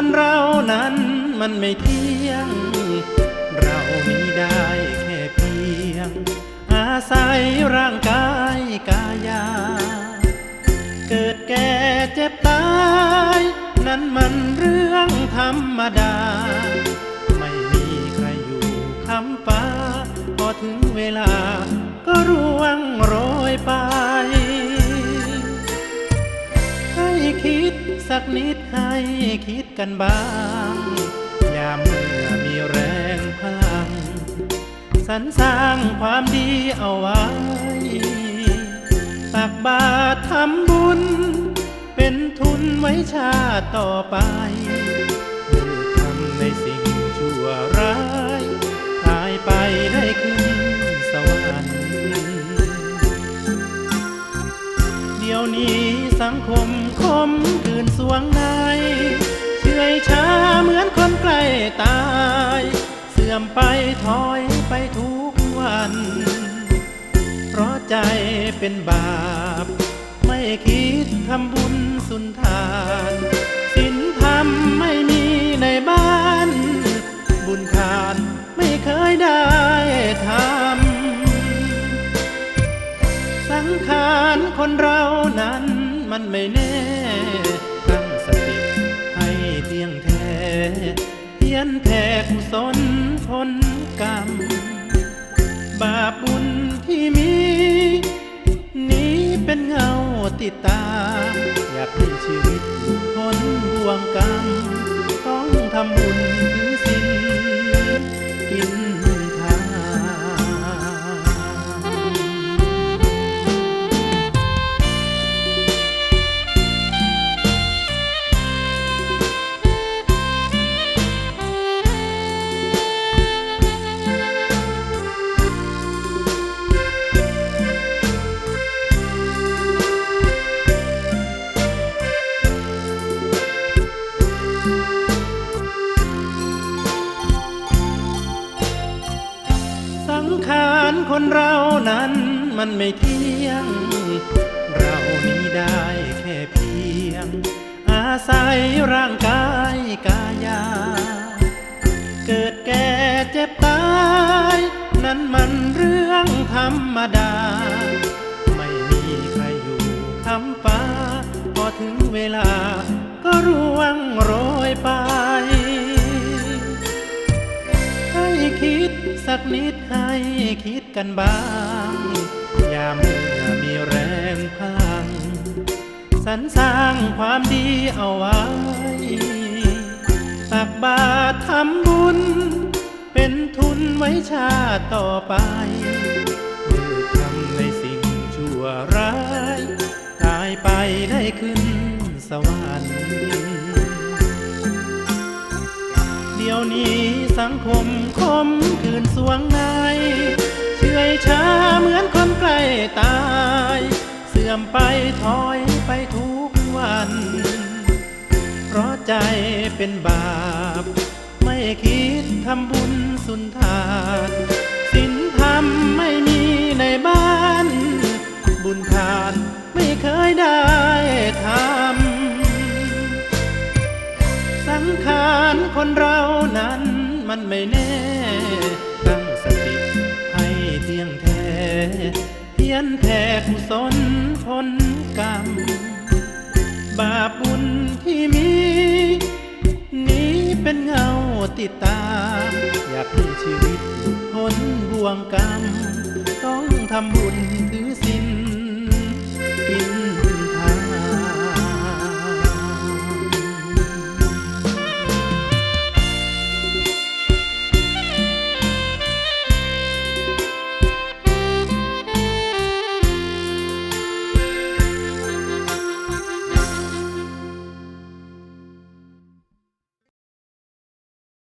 คนเรานั้นมันไม่เที่ยง เรามีได้แค่เพียง อาศัยร่างกายกายา เกิดแก่เจ็บตาย นั้นมันเรื่องธรรมดา ไม่มีใครอยู่คำฟ้าพอถึงเวลาก็ร่วงโรยไป คิดสักนิดให้คิดกันบ้างยามเมื่อมีแรงพลังสรรสร้างความดีเอาไว้ ตักบาตรทำบุญ เป็นทุนไว้ชาติต่อไป นี้สังคมคมคืนสวงในเชื่อยช้าเหมือนคนใกล้ตาย เสื่อมไปถอยไปทุกวัน เพราะใจเป็นบาป ไม่คิดทำบุญสุนทานศีลธรรมไม่มีในบ้าน บุญทานไม่เคยได้ทำสังขารคนเรานั้น มันไม่แน่ ตั้งสติให้เที่ยงแท้เพียนแผ่กุศลผลกรรม บาปบุญที่มี นี้เป็นเงาติดตามอยากให้ชีวิตพ้นบ่วงกรรม ต้องทำบุญถือศีลกิน คนเรานั้นมันไม่เที่ยง เรามีได้แค่เพียง อาศัยร่างกายกายา เกิดแก่เจ็บตาย นั้นมันเรื่องธรรมดา ไม่มีใครอยู่คำฟ้าพอถึงเวลา นิดให้คิดกันบ้าง ยามเมื่อมีแรงพลังสรรสร้างความดีเอาไว้ ตักบาตรทำบุญ เป็นทุนไว้ชาติต่อไปเมื่อทำในสิ่งชั่วร้ายตายไปได้ขึ้นสวรรค์ เดี๋ยวนี้ สังคมคมคืนสวงในเชื่อยช้าเหมือนคนใกล้ตาย เสื่อมไปถอยไปทุกวัน เพราะใจเป็นบาป ไม่คิดทำบุญสุนทานศีลธรรมไม่มีในบ้าน บุญทานไม่เคยได้ทำสังขารคนเรานั้น มันไม่แน่ ตั้งสติให้เที่ยงแท้ เพียนแผ่กุศลผลกรรม บาปบุญที่มี นี้เป็นเงาติดตามอยากให้ชีวิตพ้นบ่วงกรรม ต้องทำบุญถือศีล